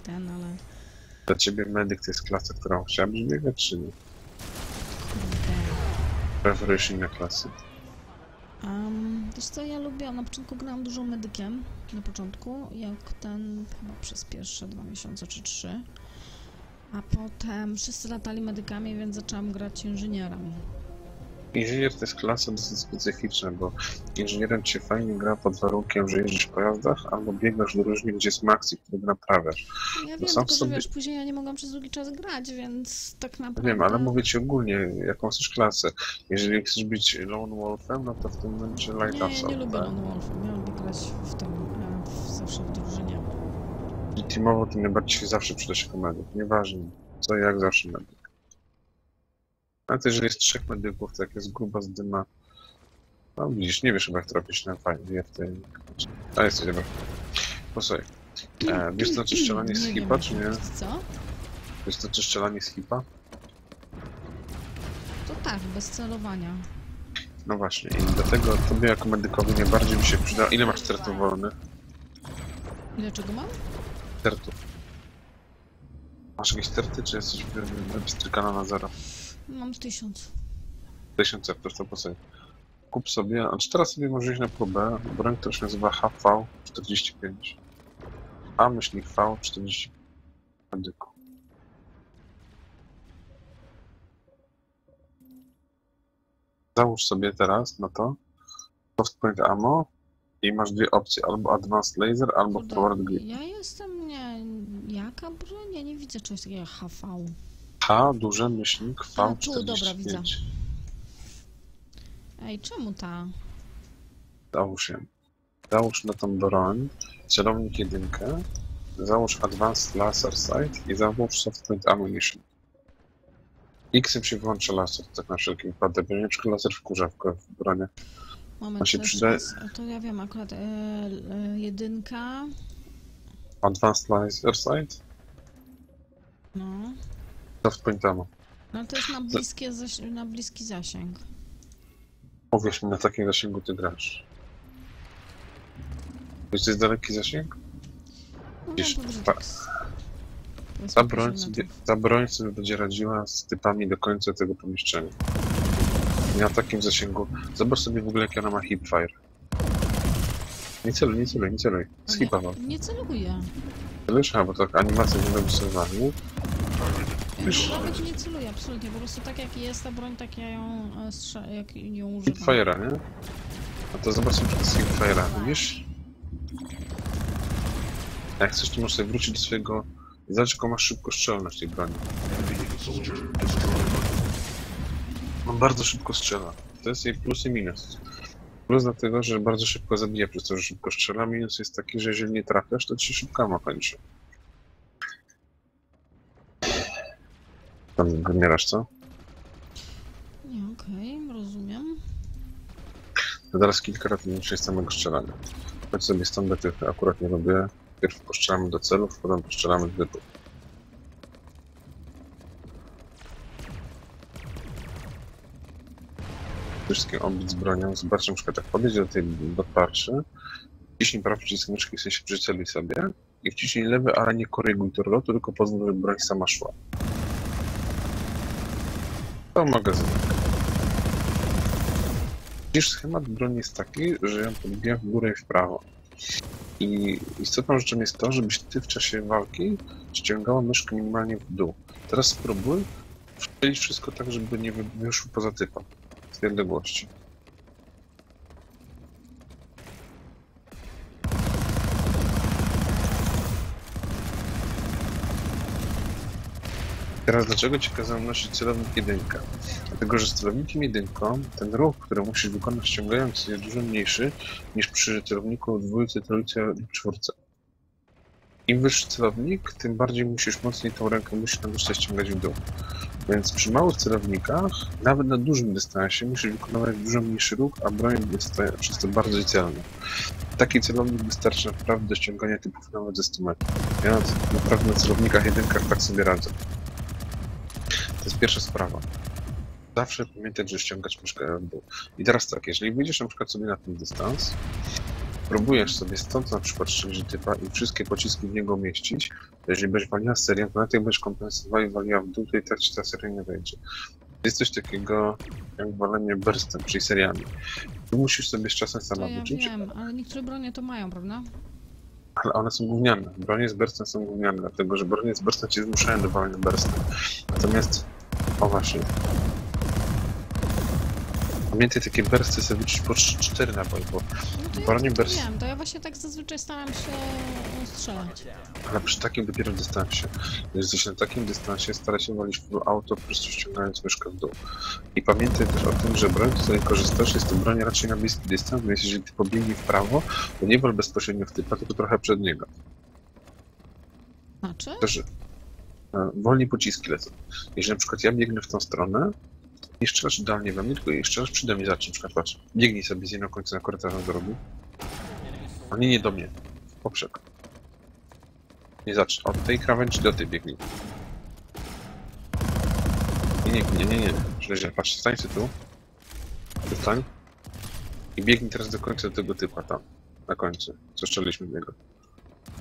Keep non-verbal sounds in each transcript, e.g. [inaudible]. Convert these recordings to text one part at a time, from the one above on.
i ten, ale Dla ciebie medyk to jest klasa, którą chciałbyś biegać, czy nie? Preferujesz inne klasy? Um, wiesz co, ja lubiłam, na początku grałam dużo medykiem, na początku, jak ten, chyba przez pierwsze dwa miesiące czy trzy. A potem wszyscy latali medykami, więc zaczęłam grać inżynierem. Inżynier to jest klasa dosyć specyficzna, bo inżynierem cię fajnie gra pod warunkiem, że jeździsz w pojazdach albo biegasz do różnych, gdzie jest Maxi, który naprawiasz. Ja No wiem, sam tylko sobie- wiesz, później ja nie mogłam przez długi czas grać, więc tak naprawdę... Wiem, ale mówię ci ogólnie, jaką chcesz klasę. Jeżeli chcesz być Lone Wolfem, no to w tym momencie Nie, Light ja Assault. nie lubię tak? Lone Wolfem, ja lubię grać w tym, e, w, zawsze w drużynie. I teamowo to najbardziej się zawsze przyda się jako medyk. Nieważne, co i jak zawsze medyk. Ale to jeżeli jest trzech medyków, to jak jest gruba z dyma, no widzisz, nie wiesz chyba jak trafić na fajnie w tej... A jesteś dobra. Posłuchaj, e, wiesz co, czy strzelanie z Nie hipa, czy nie? Co? Wiesz co, czy strzelanie z hipa? To tak, bez celowania. No właśnie, i dlatego tobie jako medykowi najbardziej mi się przyda... Ile masz tertów wolnych? Ile czego mam? Tertów. Masz jakieś terty, czy jesteś wystrykana na zero? Mam tysiąc. 1000 tertów, to po sobie. Kup sobie, a czy teraz sobie możesz iść na próbę, broń, która się nazywa HV45. A myślnik V40 medyku. Załóż sobie teraz na to soft point ammo i masz dwie opcje, albo advanced laser, albo Kurde, forward grip. Ja jestem, nie... Jaka broń? Ja nie widzę czegoś takiego HV. H, duże myślnik, A, tu, dobra, V45. widzę. Ej, czemu ta? Załóż ją. Załóż na tą broń celownik jedynkę, załóż Advanced Laser Sight i załóż Soft Point Ammunition. X-em się wyłącza laser, tak na wszelki wypadek, czy laser wkurza w, w bronię. Moment, się raz- to ja wiem akurat. E, e, jedynka. Advanced Laser Sight, No. Point Ammo. No to jest na, bliskie na bliski zasięg. Powiesz mi, na takim zasięgu ty grasz. Wiesz, to jest daleki zasięg? No Wiesz, podrzutek ta- Ta 50 broń, sobie, ta broń sobie będzie radziła z typami do końca tego pomieszczenia. Na takim zasięgu. Zobacz sobie w ogóle, jak ona ma hipfire. Nie celuj, nie celuj, nie celuj. Z hipa mam. Nie celuję. Celujesz? Bo tak animacja nie robi celowania. Wiesz- Nawet nie celuję, absolutnie. Po prostu tak jak jest ta broń, tak ja ją, e, strze- jak ją używam. Hipfire'a, nie? No to zobacz sobie przykład z hipfire'a, widzisz? Jak chcesz, to możesz sobie wrócić do swojego... Zobacz, jaką masz szybko strzelność tej broni. On bardzo szybko strzela. To jest jej plus i minus. Plus dlatego, że bardzo szybko zabija przez to, że szybko strzela. Minus jest taki, że jeżeli nie trafiasz, to ci się szybko ma kończy. Tam wymierasz, co? Nie, okej, rozumiem. To teraz kilka razy jest samego strzelania. Choć sobie standardy akurat nie lubię. Pierw postrzelamy do celów, potem postrzelamy do typów. Wszystkim obić z bronią. Zobacz na przykład jak podejdzie do tej do tarczy, wciśnij prawy przycisk myszki, w sensie sobie i wciśnij lewy, ale nie koryguj to lotu, tylko pozwól, żeby broń sama szła. To magazynek. Widzisz, schemat broni jest taki, że ją podbija w górę i w prawo. I istotną rzeczą jest to, żebyś ty w czasie walki ściągała myszkę minimalnie w dół. Teraz spróbuj wstrzelić wszystko tak, żeby nie wy- wyszło poza typa z tej odległości. Teraz dlaczego ci kazałem nosić celownik jedynkę? Dlatego, że z celownikiem jedynką ten ruch, który musisz wykonać ściągając jest dużo mniejszy niż przy celowniku dwójce, trójce lub czwórce. Im wyższy celownik, tym bardziej musisz mocniej tą rękę musisz na górze ściągać w dół. Więc przy małych celownikach, nawet na dużym dystansie, musisz wykonywać dużo mniejszy ruch, a broń jest przez to bardzo celna. Taki celownik wystarczy naprawdę do ściągania typów nawet ze 100 metrów. Ja na- naprawdę na celownikach jedynkach tak sobie radzę. To jest pierwsza sprawa. Zawsze pamiętać, że ściągać myszkę dół. I teraz tak, jeżeli wyjdziesz na przykład sobie na ten dystans próbujesz sobie stąd na przykład strzelić typa i wszystkie pociski w niego mieścić, to jeżeli będziesz waliła serię, to nawet jak będziesz kompensowała i waliła w dół, to i tak ci ta seria nie wejdzie. Jest coś takiego jak walenie burstem, czyli seriami. Tu musisz sobie z czasem sama ja wyczuć, wiem, ale niektóre bronie to mają, prawda? Ale one są gówniane. Bronie z burstem są gówniane, dlatego że bronie z burstem cię zmuszają do walenia burstem. Natomiast, o właśnie, Pamiętaj takie bursty sobie wyczuć po 4 naboje, bo No to ja bez- wiem, to ja właśnie tak zazwyczaj staram się strzelać. Ale przy takim dopiero dystansie. Jeżeli jesteś na takim dystansie, staraj się walić w auto, po prostu ściągając myszkę w dół. I pamiętaj też o tym, że broń, z której korzystasz, jest to broń raczej na bliski dystans, więc jeżeli ty pobiegnij w prawo, to nie wal bezpośrednio w typa, tylko trochę przed niego. Znaczy? Też e, wolniej pociski lecą. Jeżeli na przykład ja biegnę w tą stronę, nie strzelasz idealnie we mnie, tylko nie strzelasz przede mnie, zacznij na przykład, biegnij sobie z jednego końca na korytarz do drogi. A nie, nie do mnie, poprzek. Nie zacznij, od tej krawędzi do tej biegnij. Nie, nie, nie, nie, nie, źle, źle, patrz, stań sobie tu. Stań. I biegnij teraz do końca do tego typa tam, na końcu, co strzeliliśmy w niego.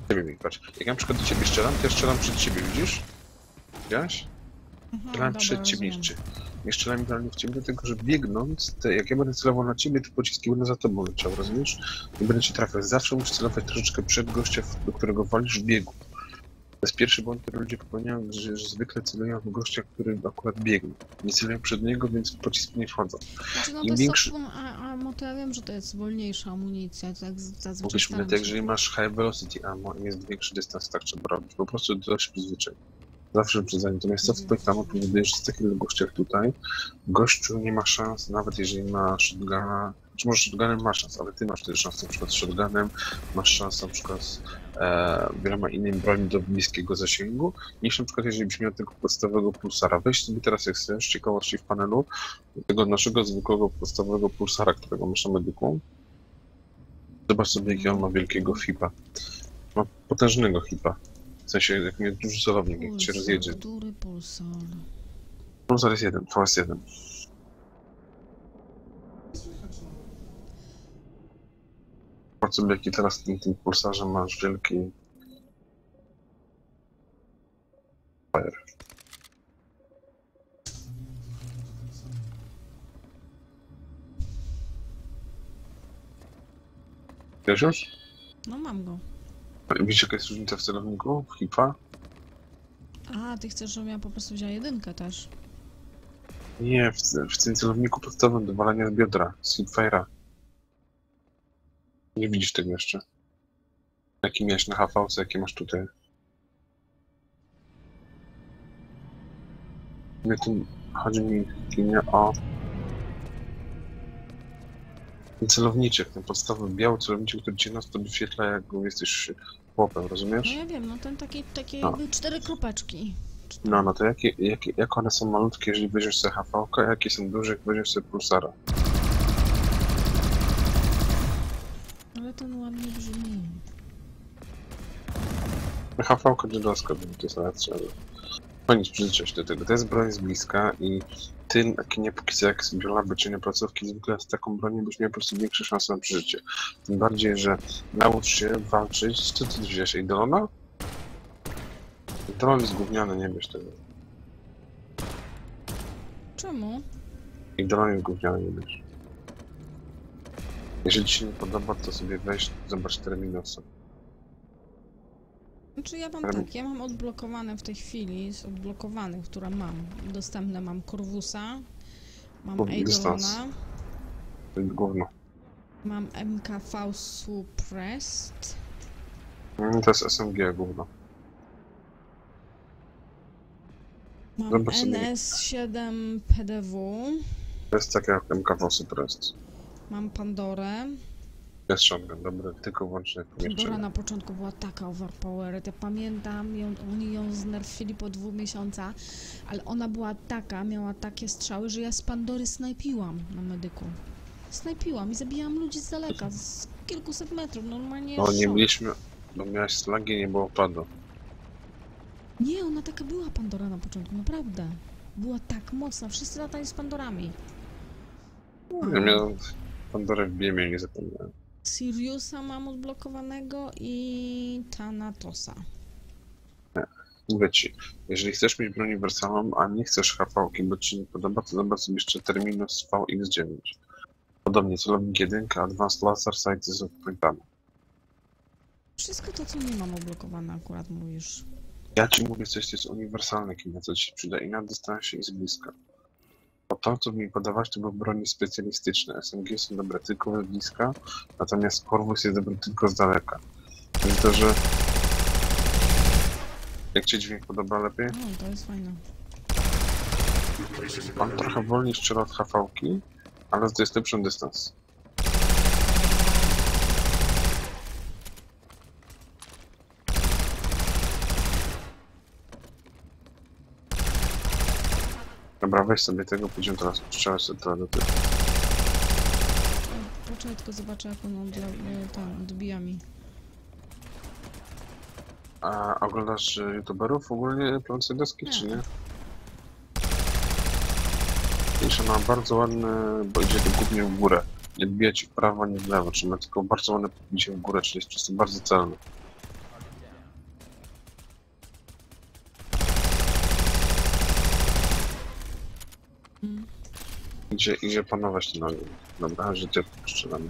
Ciebie mi, patrz. Jak ja na przykład do ciebie strzelam, to ja strzelam przed ciebie, widzisz? Widziałeś? Aha, Strzelam przed ciebie rozumiem. Jeszcze. Nie strzelam idealnie w ciebie, dlatego że biegnąc, te, jak ja będę celował na ciebie, to pociski będą za tobą leciały, rozumiesz? Nie będę cię trafiał. Zawsze musisz celować troszeczkę przed gościa, do którego walisz w biegu. To jest pierwszy błąd, który ludzie popełniają, że, że zwykle celują w gościa, który akurat biegnie. Nie celują przed niego, więc pociski nie wchodzą. Znaczy, no Im to większy- option, a, a no to ja wiem, że to jest wolniejsza amunicja, to tak zazwyczaj Mówisz jeżeli masz high velocity ammo i jest większy dystans, tak trzeba robić. Po prostu dość przyzwyczaj. Zawsze przyzwyczaj. Natomiast co w twoich tam powodujesz z takiego gościa jak tutaj, gościu nie ma szans, nawet jeżeli ma shotguna, czy może shotgunem ma szans, ale ty masz wtedy szansę na przykład z shotgunem, masz szansę na przykład z e, wieloma innymi broni do bliskiego zasięgu, niż na przykład jeżeli byś miał tego podstawowego pulsara. Weź sobie teraz jak chcesz, ciekawości w panelu, tego naszego zwykłego podstawowego pulsara, którego masz na medyku, Zobacz sobie, jaki on ma wielkiego hipa. Ma potężnego hipa. W sensie, jak mnie duży celownik, jak się rozjedzie. Który pulsar? Pulsar jest jeden, VS1. Zobacz sobie, jaki teraz tym, tym pulsarze masz wielki... Fire. Wiesz już? No mam go. Widzicie, jaka jest różnica w celowniku? W hipa? A, ty chcesz, żebym ja po prostu wzięła jedynkę też. Nie, w, w tym celowniku podstawowym do walenia z biodra, z hipfire'a. Nie widzisz tego jeszcze. Jaki miałeś na HVC, jakie masz tutaj. Nie, tu chodzi mi o celowniczek, ten podstawowy biały celowniczek, który cię nas to wyświetla, jak jesteś chłopem, No rozumiesz? ja wiem, no ten taki, takie No. cztery kropeczki. No, no to jakie, jakie, jak one są malutkie, jeżeli weźmiesz sobie HV, a jakie są duże, jak weźmiesz sobie pulsara? Ale ten ładnie brzmi. HV dziadowska, bo to jest racja. ale Nic, przyzwyczaj się do tego. To jest broń z bliska i ty, nie póki jak z biolaby czy nie placówki, zwykle z taką bronią byś miał po prostu większe szanse na przeżycie. Tym bardziej, że naucz się walczyć. Co ty wziąłeś? Idolona? Idolon jest gówniany, nie bierz tego. Czemu? Idolon jest gówniany, nie bierz. Jeżeli ci się nie podoba, to sobie weź, zobacz Terminusy. Znaczy ja mam tak, ja mam odblokowane w tej chwili, z odblokowanych, które mam, dostępne mam Corvusa, mam. Eidolona, To jest gówno. mam MKV Suppressed, Mm, To jest SMG gówno. mam Zobacz sobie. NS7 PDW, To jest tak jak MKW Suppressed. mam Pandorę. Jest shotgun, dobry, tylko Pandora pomieszczenie. na początku była taka overpowered, ja pamiętam, ją, oni ją znerfili po dwóch miesiącach, ale ona była taka, miała takie strzały, że ja z Pandory snajpiłam na medyku. Snajpiłam i zabijałam ludzi z daleka, z kilkuset metrów, normalnie No nie szok. mieliśmy, bo miałeś slagi, nie było padu. Nie, ona taka była Pandora na początku, naprawdę. Była tak mocna, wszyscy latali z Pandorami. Ja miałem Pandorę w Biemie, nie zapomniałem. Siriusa mam odblokowanego i Thanatosa. Mówię ci, jeżeli chcesz mieć broń uniwersalną, a nie chcesz HV-ki, bo ci nie podoba, to zobacz sobie jeszcze Terminus VX9. Podobnie celownik 1, Advanced Laser Sight z pointami. Wszystko to, co nie mam odblokowane akurat mówisz. Ja ci mówię coś, co jest uniwersalne, kim co ci się przyda i na dystansie i z bliska. To, co mi podawać, to były broni specjalistyczne. SMG są dobre tylko z bliska, natomiast Corvus jest dobry tylko z daleka. Więc to, że... Jak ci dźwięk podoba lepiej? O, to jest fajne. On trochę wolniej strzela od HV-ki, ale to jest lepszy dystans. Dobra, weź sobie tego, pójdziemy teraz strzelać do toalety. Poczekaj, tylko zobaczę, jak on odla... e, tam, odbija mi. A oglądasz y, youtuberów ogólnie plące deski, czy nie? Wiesz, ma bardzo ładne, bo idzie to głównie w górę. Nie odbija ci w prawo, nie w lewo, czyli ma tylko bardzo ładne podbicie w górę, czyli jest po prostu bardzo celne. Idzie, idzie panować ten ogień. Dobra, że cię strzelamy.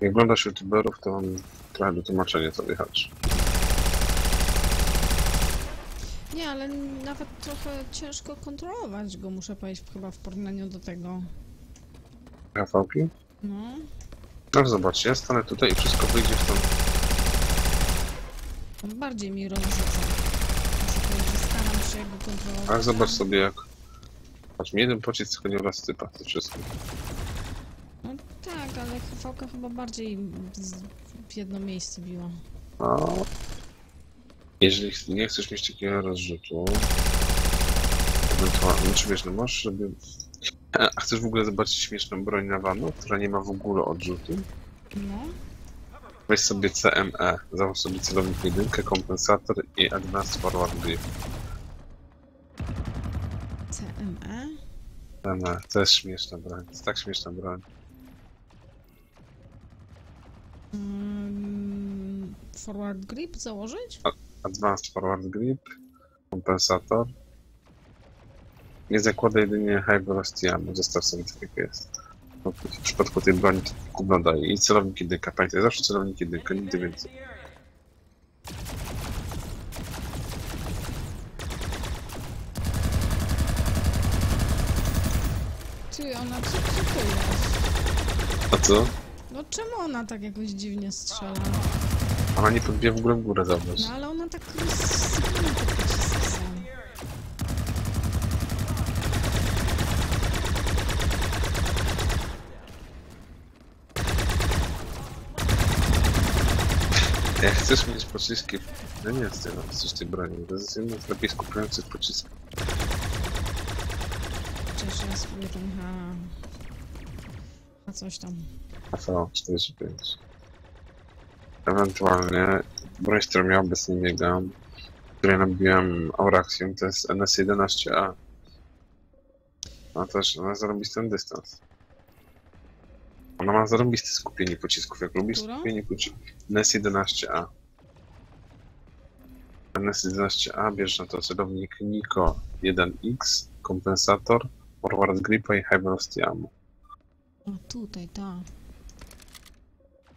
Jak oglądasz youtuberów, to mam trochę do tłumaczenia, co wychodzi. Nie, ale nawet trochę ciężko kontrolować go, muszę powiedzieć, chyba w porównaniu do tego. HV-ki? No. No zobacz, ja stanę tutaj i wszystko wyjdzie w tą... On bardziej mi rozrzuca. Muszę powiedzieć, że staram się go kontrolować. Ale zobacz sobie jak... Patrz, mi jeden pocisk nie rozsypa, to wszystko. No tak, ale chwałka chyba bardziej z... w jedno miejsce biła. No. Jeżeli ch- nie chcesz mieć takiego rozrzutu, ewentualnie, czy wiesz, no możesz sobie... A a chcesz w ogóle zobaczyć śmieszną broń na która nie ma w ogóle odrzutu? No. Weź sobie CME, załóż sobie celownik jedynkę, kompensator i Advanced Forward Grip. CME. CME, to jest śmieszna broń, to jest tak śmieszna broń. Mm, forward grip założyć? Advanced Forward Grip, kompensator. Nie zakłada jedynie High Velocity Ammo, zostaw sobie tak jak jest. No, w przypadku tej broni to gówno daje. I celownik jedynka, pamiętaj, zawsze celownik jedynka, nigdy więcej. Ty, ona co, co to jest? A co? No czemu ona tak jakoś dziwnie strzela? Ona nie podbija w ogóle w górę, zobacz. No ale ona tak rozsypana te pociski są. Jak chcesz mieć pociski, no nie z tego, coś tej broni, to jest jeden z lepiej skupiających pocisków. Chociaż ja spróbuję ten. A coś tam. AV45. Ewentualnie broń, którą ja obecnie biegam, której nabiłem Auraxium, to jest NS11A. Ona też, ona zarobisty ten dystans. Ona ma zarobiste skupienie pocisków. Jak lubisz Która? skupienie pocisków, NS11A. NS11A bierze na to celownik Niko 1X, kompensator, forward gripa i high velocity ammo. O, tutaj, ta.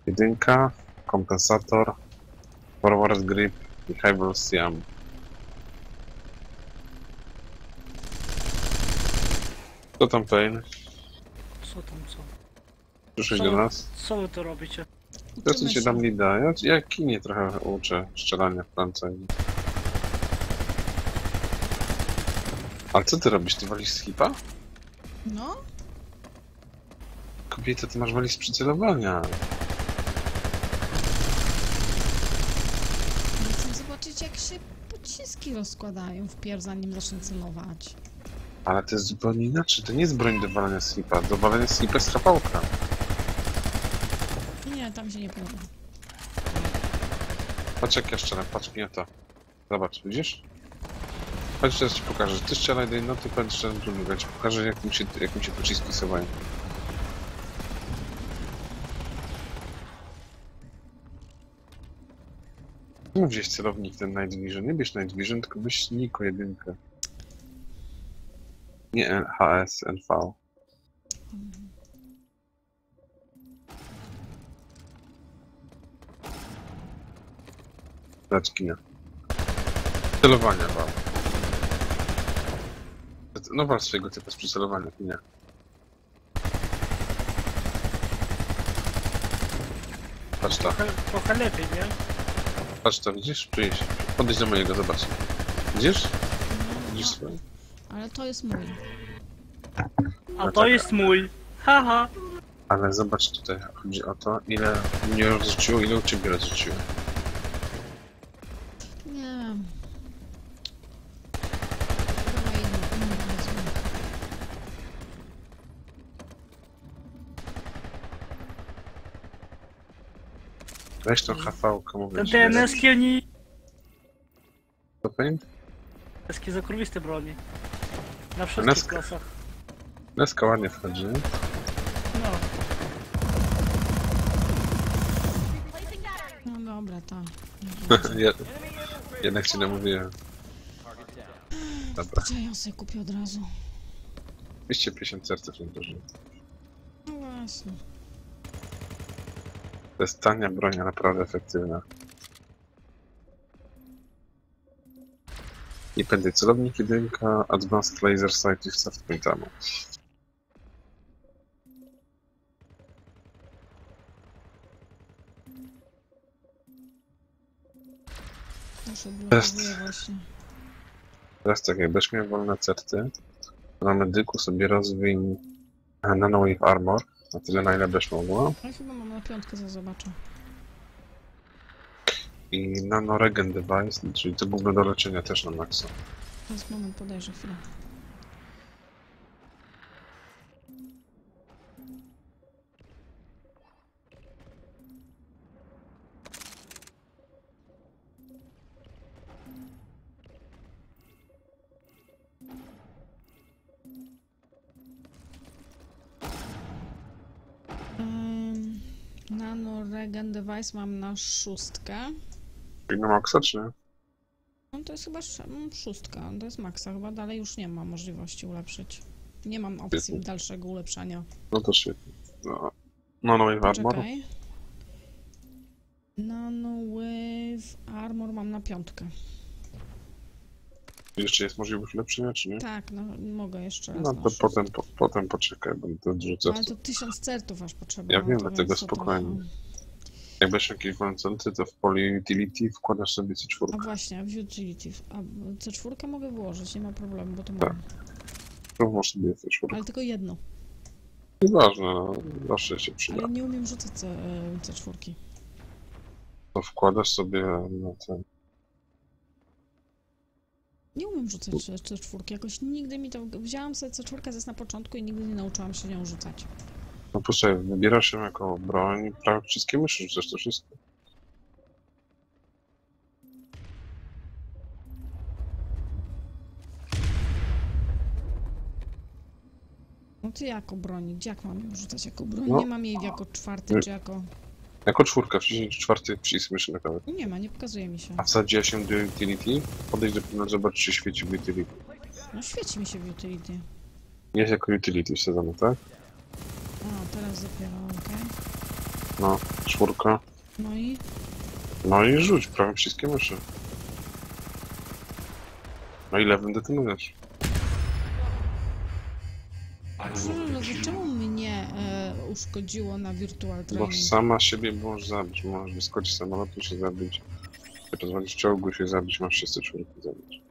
Jedynka, kompensator, forward grip i high velocity ammo. Co tam Pain? Co tam, co? Przyszłeś do nas? Co wy to robicie? To co się. dam lida? Ja, ja kinie trochę uczę strzelania w plance. Ale co ty robisz? Ty walisz z hipa? No? Kobieta, ty masz walić z przycelowania. Chcę zobaczyć, jak się pociski rozkładają wpierw, zanim zacznę celować. Ale to jest zupełnie inaczej. To nie jest broń do walenia z hipa. Do walenia z hipa jest chapałka. Nie, tam się nie podoba. Patrz jak ja strzelam, patrz mi na to. Zobacz, widzisz? Chodź teraz ci pokażę. Ty strzelaj do jednoty, będę strzelał do drugiego. Ja ci pokażę jak mi się, jak mi się pociski sowają. Czemu wziąć celownik ten Night Vision? Nie bierz Night Vision, tylko weź Niko jedynkę. Nie HS, NV. Dać kinia. Celowania wal. No wal swojego typu z przycelowania, nie. Patrz to, Trochę, trochę lepiej, nie? Patrz to, widzisz? Przyjdź. Podejdź do mojego, zobacz. Widzisz? Widzisz swoje? Ale to jest mój. A No to jest mój. Haha. Ale zobacz tutaj, chodzi o to, ile mnie rozrzuciło, ile u ciebie rozrzuciło. Nie wiem. Dawaj inny, inny wezmę. Weź tą HV-kę, mówię Ten ci, DNS oni... To paint? Deski zakurwiste broni. Na wszystkich NS klasach. Leska ładnie wchodzi. No. No dobra, to. [laughs] Je- Jednak cię namówiłem. Dobra, Co ja sobie kupię od razu? 250 serców nie dużo. No właśnie. To jest tania broń, a naprawdę efektywna. I pędy celownik jedynka, Advanced Laser Sight i Soft Point Ammo. Muszę Jest. blokuje właśnie. Teraz tak, jak będziesz miał wolne certy, to na medyku sobie rozwiń e, Nanowave Armor, na tyle na ile będziesz mogła. Ja chyba mam na piątkę, za zobaczę. I Nano Regen Device, czyli to gówno do leczenia też na maksa. Teraz moment, podejrzę chwilę. Nano Regen Device mam na szóstkę. Na maksa, czy nie? No to jest chyba mm, szóstka, to jest maksa, chyba dalej już nie ma możliwości ulepszyć. Nie mam opcji Świetnie. dalszego ulepszania. No to świetnie. No, Nanowave Armor. Poczekaj. Nano Wave Armor mam na piątkę. Jeszcze jest możliwość ulepszenia, czy nie? Tak, no mogę jeszcze raz. No to potem, po, potem poczekaj, dużo No, ale to tysiąc certów aż potrzeba. Ja no wiem, dlatego spokojnie. trochę- Jak będziesz jakieś centry, to w poli utility wkładasz sobie A C4. właśnie, w utility. A C4 mogę wyłożyć, nie ma problemu, bo to Tak. mam. Masz sobie C4. Ale tylko jedno. Nieważne, no, zawsze się przyda. Ale nie umiem rzucać C, C4. To wkładasz sobie na ten... Nie umiem rzucać C- C4. Jakoś nigdy mi to. Wzięłam sobie C4 zes na początku i nigdy nie nauczyłam się nią rzucać. No posłuchaj, wybierasz ją jako broń, prawie wszystkie myszy rzucasz to wszystko. No to jako broń. Gdzie jak mam ją rzucać jako broń? No. Nie mam jej jako czwarty, czy jako. Jako czwórka, wciśnij czwarty przycisk myszy na kawę. Nie ma, nie pokazuje mi się. A wsadziła się do utility, podejdź do panelu, zobacz czy świeci w utility. No świeci mi się w utility. Jest jako utility wsadzone, tak? A, teraz dopiero, okej. No, czwórka. No i. No i rzuć prawie wszystkie myszy. No i lewym detonujesz. No to czemu mnie e, uszkodziło na Virtual Bo Training? sama siebie możesz zabić, możesz wyskoczyć z samolotu się zabić. Jak rozwalisz czołgu się zabić, masz wszyscy czwórki zabić.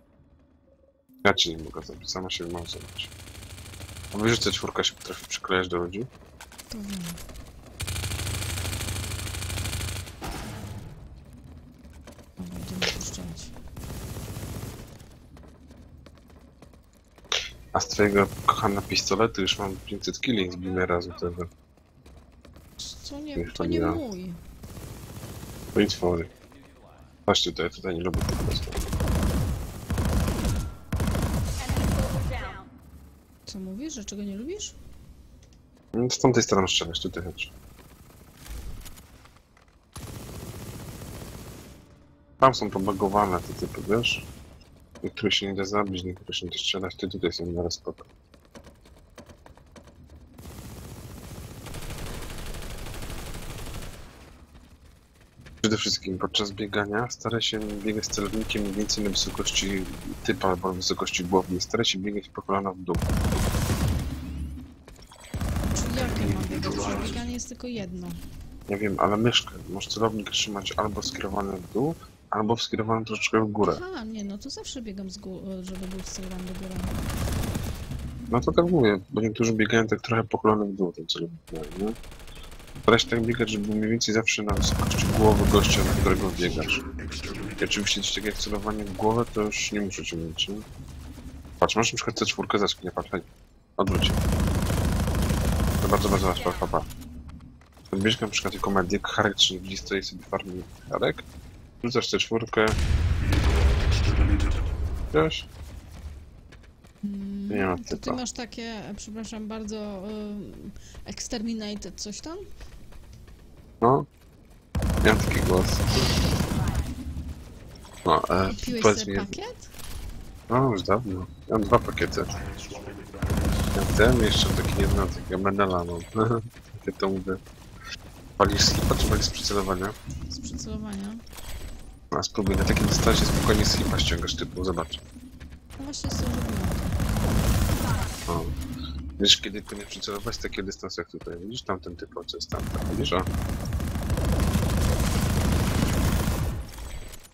Ja cię nie mogę zabić, sama siebie mam zabić. A wiesz, że ta czwórka się potrafi przyklejać do ludzi? To wiem. Puszczać. A z twojego kochana pistoletu już mam 500 killi z Beamera z tego. To nie mój. Nic twój. Chodź tutaj, tutaj nie lubię po prostu. Co mówisz, że czego nie lubisz? Z tamtej strony strzelać, tutaj chodź. Tam są pobagowane te typy, wiesz? Niektórych się nie da zabić, niektórych się nie da strzelać, ty tutaj są na spoko. Wszystkim podczas biegania staraj się biegać z celownikiem mniej więcej na wysokości typa albo na wysokości głowy. Staraj się biegać po kolana w dół. Jakie mam biegać? Przecież bieganie jest tylko jedno. Nie wiem, ale myszkę możesz celownik trzymać albo skierowany w dół, albo skierowany troszeczkę w górę. Aha, nie, no to zawsze biegam z gó- żeby był celowany do góry. No to tak mówię, bo niektórzy biegają tak trochę pochylonym w dół ten celownik, mają, nie? Staraj się tak biegać, żeby mniej więcej zawsze na wysokości głowy gościa, na którego biegasz. I oczywiście coś takiego jak celowanie w głowę, to już nie muszę cię mieć, nie? Patrz, masz na przykład C4 za skinię, patrz, hej. Odwróć się. To bardzo, bardzo was pa, pa, pa. Bierz na przykład jako medyk, Harek, czy nie widzi, stoi sobie farmi Harek. Rzucasz C4. Wiesz? Nie ma to ty typa. masz takie, e, przepraszam bardzo, ym, exterminated coś tam? No. Miałem taki głos. No, e, Kupiłeś powiedz sobie mi, pakiet? no już dawno. Mam dwa pakiety. Ja ten jeszcze taki jedno, takiego menela mam. [laughs] Takie to mówię. Palisz skipa czy walisz z przycelowania? Z przycelowania. A spróbuj, na takim dystansie spokojnie z skipa ściągasz typu, zobacz. No właśnie sobie zrobiłam to. O. Wiesz, kiedy powinien przycelować z takiego dystansu jak tutaj, widzisz? Tamten typ, jest tam, tak, widzisz? O.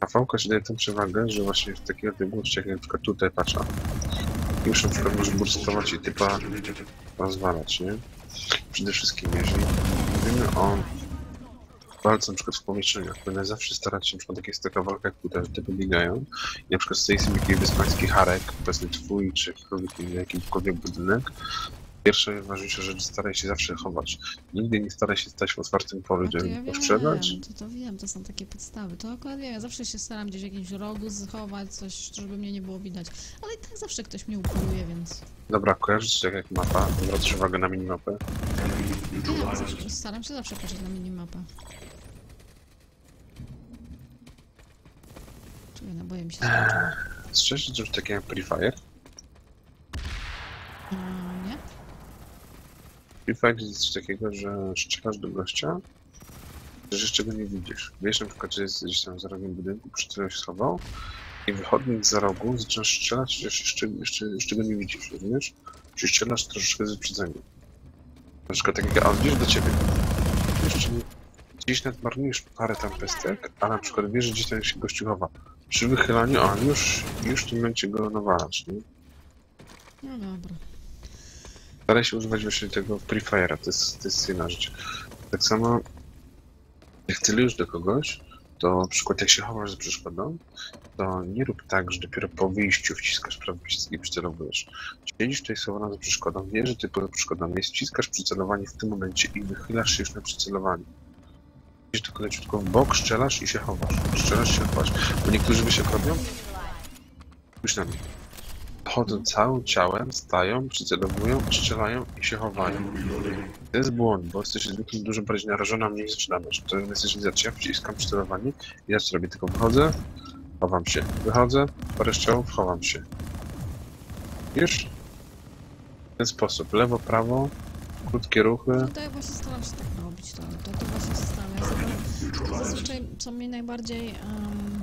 A fałka daje tą przewagę, że właśnie w takiej odległości, jak na tutaj patrz, już na przykład może burstować i typa rozwalać, nie? Przede wszystkim, jeżeli mówimy o walce na przykład w pomieszczeniach, powinna zawsze starać się, na przykład jak jest taka walka, że typy biegają i na przykład stoi sobie jakiś wyspański harek, powiedzmy twój, czy jakikolwiek inny, jakikolwiek budynek, pierwsza i najważniejsza rzecz, staraj się zawsze chować. Nigdy nie staraj się stać w otwartym polu, żeby ja wiem, sprzedać. to, to wiem, to są takie podstawy. To akurat wiem, ja zawsze się staram gdzieś w jakimś rogu schować, coś, żeby mnie nie było widać. Ale i tak zawsze ktoś mnie upoluje, więc... Dobra, kojarzysz się jak mapa, zwracasz uwagę na minimapę. Nie, zawsze, staram się zawsze patrzeć na minimapę. Czuję, naboje mi się skończyły. Strzeż coś takiego jak Free Fire. Fire jest coś takiego, że strzelasz do gościa, że jeszcze go nie widzisz. Wiesz na przykład, że jest gdzieś tam za rogiem budynku, przy się schował i wychodząc za rogu zaczynasz strzelać, chociaż jeszcze, jeszcze, jeszcze go nie widzisz, rozumiesz? Czyli strzelasz troszeczkę z wyprzedzeniem. Na przykład tak jak, a wiesz do ciebie. Jeszcze gdzieś parę tam pestek, a na przykład wiesz, że gdzieś tam się gościu chowa. Przy wychylaniu, a już, już w tym momencie go nawalasz, nie? No dobra. Staraj się używać właśnie tego Free Fire'a, to jest, to jest jedna rzecz. Tak samo, jak celujesz do kogoś, to na przykład jak się chowasz za przeszkodą, to nie rób tak, że dopiero po wyjściu wciskasz prawy przycisk i przycelowujesz. Siedzisz tutaj schowana za przeszkodą, wiesz, że ty pod przeszkodą jest, wciskasz przycelowanie w tym momencie i wychylasz się już na przycelowaniu. Idziesz tylko leciutko w bok, strzelasz i się chowasz. Strzelasz się chowasz. Bo niektórzy wiesz jak robią? Już na mnie. Chodzą całym ciałem, stają, przycelowują, strzelają i się chowają. To jest błąd, bo jesteś zwykle dużo bardziej narażony, a mniej zaczynasz. To jesteś zaczyna, wciskam przycelowanie ja co robię? Tylko wychodzę, chowam się. Wychodzę, parę strzałów, chowam się. Już? W ten sposób. Lewo, prawo, krótkie ruchy. Tutaj właśnie staram się tak robić, to, to, to właśnie się staram. Ja zazwyczaj, co mnie najbardziej... Um,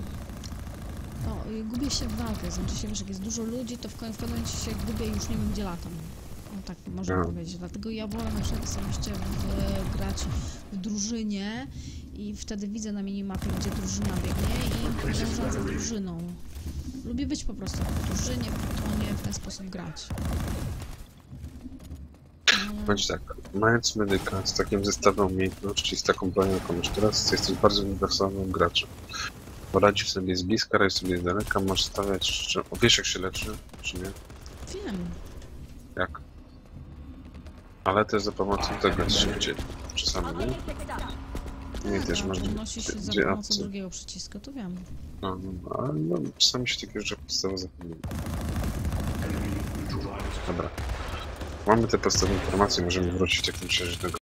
no, gubię się w walkę, znaczy się, wiesz, jak jest dużo ludzi, to w końcu się gubię i już nie wiem, gdzie latam. O, tak można No. powiedzieć. Dlatego ja wolę na przykład osobiście w, grać w drużynie i wtedy widzę na minimapie, gdzie drużyna biegnie i podążam za drużyną. Lubię być po prostu w drużynie, w plutonie, w ten sposób grać. No, Bądź tak, mając medyka z takim zestawem umiejętności, z taką jaką masz teraz, jesteś bardzo uniwersalnym graczem. Bo radzisz sobie z bliska, radzisz sobie z daleka, możesz stawiać... Czy, wiesz jak się leczy, czy nie? wiem. Jak? Ale też za pomocą tego jest szybciej. Czasami, nie? Nie, też Tak, masz Unosi się za pomocą drugiego przycisku, to wiem. No, no, no, ale no, czasami się takie rzeczy podstawowe zapomina. Dobra. Mamy te podstawowe informacje, możemy wrócić w takim razie do